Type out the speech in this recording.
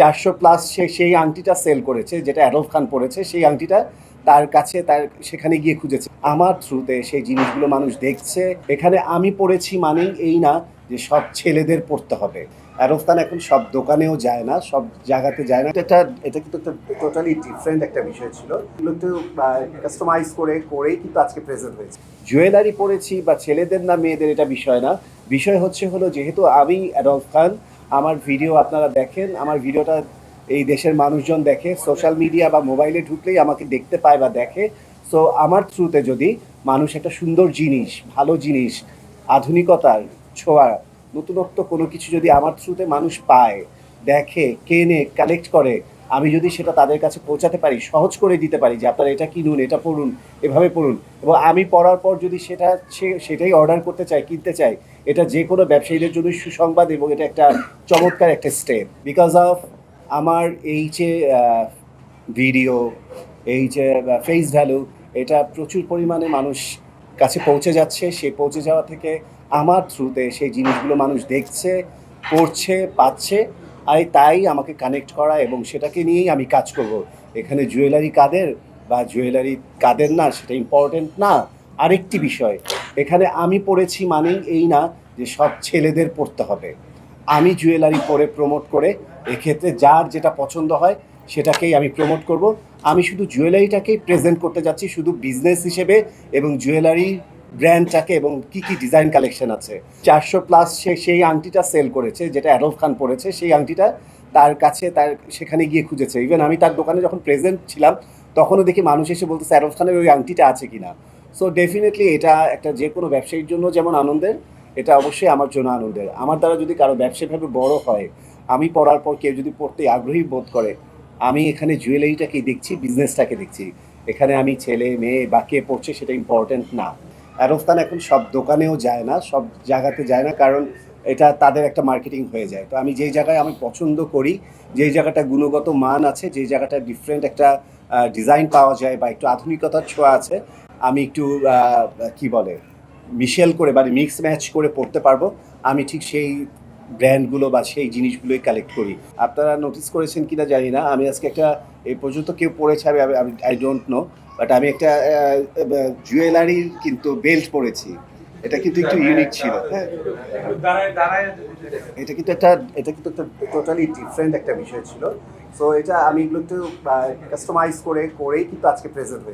চারশো প্লাস সে সেই আংটিটা সেল করেছে, যেটা অ্যাডলফ খান পরেছে, সেই আংটিটা তার কাছে তার সেখানে গিয়ে খুঁজেছে। আমার থ্রুতে সেই জিনিসগুলো মানুষ দেখছে। এখানে আমি পড়েছি মানেই এই না যে সব ছেলেদের পড়তে হবে। অ্যাডলফ খান এখন সব দোকানেও যায় না, সব জায়গাতে যায় না। এটা এটা কিন্তু একটা টোটালি ডিফারেন্ট একটা বিষয় ছিল। এগুলো একটু কাস্টমাইজ করে, করেই কিন্তু আজকে প্রেজেন্ট হয়েছে। জুয়েলারি পরেছি বা ছেলেদের না মেয়েদের এটা বিষয় না। বিষয় হচ্ছে হলো যেহেতু আমি অ্যাডলফ খান আমার ভিডিও আপনারা দেখেন, আমার ভিডিওটা এই দেশের মানুষজন দেখে সোশ্যাল মিডিয়া বা মোবাইলে ঢুকলেই আমাকে দেখতে পায় বা দেখে। সো আমার থ্রুতে যদি মানুষ একটা সুন্দর জিনিস, ভালো জিনিস, আধুনিকতার ছোঁয়া, নতুনত্ব কোনো কিছু যদি আমার থ্রুতে মানুষ পায়, দেখে, কেনে কালেক্ট করে আমি যদি সেটা তাদের কাছে পৌঁছাতে পারি, সহজ করে দিতে পারি যে আপনারা এটা কিনুন, এটা পড়ুন, এভাবে পড়ুন এবং আমি পড়ার পর যদি সেটা, সে, সেটাই অর্ডার করতে চাই, কিনতে চাই, এটা যে কোনো ব্যবসায়ীদের জন্য সুসংবাদ এবং এটা একটা চমৎকার একটা স্টেপ বিকজ অফ আমার এই যে ভিডিও এই যে ফেস ভ্যালু এটা প্রচুর পরিমাণে মানুষ কাছে পৌঁছে যাচ্ছে। সেই পৌঁছে যাওয়া থেকে আমার থ্রুতে সেই জিনিসগুলো মানুষ দেখছে, পড়ছে, পাচ্ছে আর তাই আমাকে কানেক্ট করা এবং সেটাকে নিয়েই আমি কাজ করব। এখানে জুয়েলারি কাদের বা জুয়েলারি কাদের না, সেটা ইম্পর্টেন্ট না। আরেকটি বিষয়, এখানে আমি পড়েছি মানেই এই না যে সব ছেলেদের পড়তে হবে। আমি জুয়েলারি পরে প্রমোট করে এক্ষেত্রে যার যেটা পছন্দ হয় সেটাকেই আমি প্রমোট করব। আমি শুধু জুয়েলারিটাকেই প্রেজেন্ট করতে যাচ্ছি, শুধু বিজনেস হিসেবে এবং জুয়েলারি ব্র্যান্ডটাকে এবং কি কি ডিজাইন কালেকশন আছে। চারশো প্লাস সে, সেই আংটিটা সেল করেছে, যেটা অ্যাডলফ খান পরেছে, সেই আংটিটা তার কাছে তার সেখানে গিয়ে খুঁজেছে। ইভেন আমি তার দোকানে যখন প্রেজেন্ট ছিলাম, তখনও দেখি মানুষ এসে বলতেছে অ্যাডলফ খানের ওই আংটিটা আছে কি না সো ডেফিনেটলি এটা একটা যে কোনো ব্যবসায়ীর জন্য যেমন আনন্দের, এটা অবশ্যই আমার জন্য আনন্দের। আমার দ্বারা যদি কারও ব্যবসায়িকভাবে বড় হয়, আমি পড়ার পর কেউ যদি পড়তে আগ্রহী বোধ করে, আমি এখানে জুয়েলারিটাকে দেখছি বিজনেসটাকে দেখছি। এখানে আমি ছেলে, মেয়ে বা কে পড়ছে সেটা ইম্পর্টেন্ট না। অ্যারোস্তান এখন সব দোকানেও যায় না, সব জায়গাতে যায় না, কারণ এটা তাদের একটা মার্কেটিং হয়ে যায়। তো আমি যেই জায়গায় আমি পছন্দ করি, যেই জায়গাটা গুণগত মান আছে, যেই জায়গাটা ডিফারেন্ট একটা ডিজাইন পাওয়া যায় বা একটু আধুনিকতার ছোঁয়া আছে, আমি একটু কি বলে মিশেল করে মানে মিক্স ম্যাচ করে পড়তে পারব, আমি ঠিক সেই ব্র্যান্ডগুলো বা সেই জিনিসগুলোই কালেক্ট করি। আপনারা নোটিস করেছেন কিনা জানি না, আমি আজকে একটা এই পর্যন্ত কেউ পড়েছে, আমি আই ডোন্ট নো বাট আমি একটা জুয়েলারির কিন্তু বেল্ট পরেছি। এটা কিন্তু একটু ইউনিক ছিল হ্যাঁ। এটা কিন্তু একটা এটা কিন্তু একটা টোটালি ডিফারেন্ট একটা বিষয় ছিল। সো এটা আমি এগুলো একটু কাস্টমাইজ করে করেই কিন্তু আজকে প্রেজেন্ট হয়েছে।